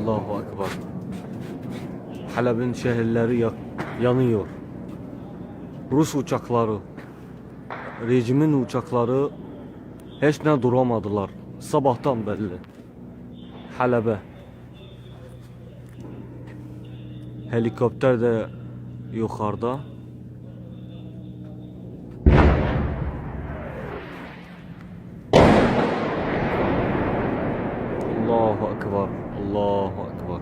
Allahu Ekber. Halep'in şehirleri ya- yanıyor. Rus uçakları, rejimin uçakları hiç ne duramadılar. Sabahtan belli. Halep'e. Helikopter de yukarıda. Allahu Ekber. Allahu Ekber.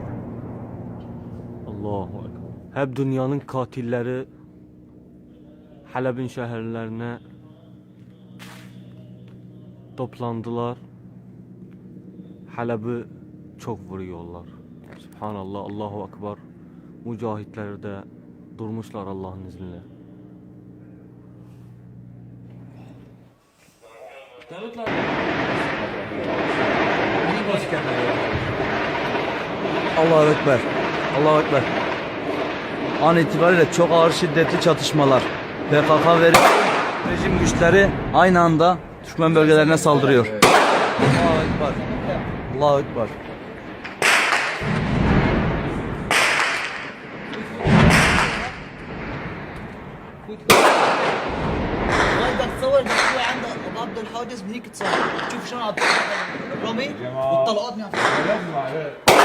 Allahu Ekber. Hep dünyanın katilleri Halep'in şehirlerine toplandılar. Halep'i çok vuruyorlar. Subhanallah, Allahu Ekber. Mücahitler de durmuşlar Allah'ın izniyle. Allahu Ekber. Allahu Ekber. An itibariyle çok ağır şiddetli çatışmalar. PKK ve rejim güçleri aynı anda Türkmen bölgelerine saldırıyor. Allahu Ekber. Allahu Ekber. بدك تصور بدك تروح عند ضد الحاجز بنيك تصور تشوف شلون عم الرمي والطلقات من عم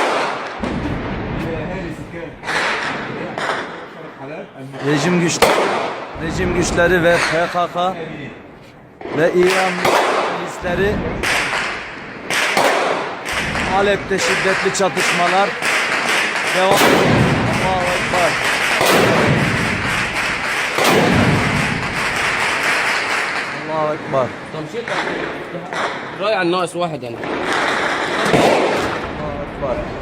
Rejim güçleri, rejim güçleri ve PKK ve İran milisleri Halep'te şiddetli çatışmalar devam ediyor. Allahu Ekber. Allahu Ekber. تمشيط راي على الناقص واحد انا Allahu Ekber.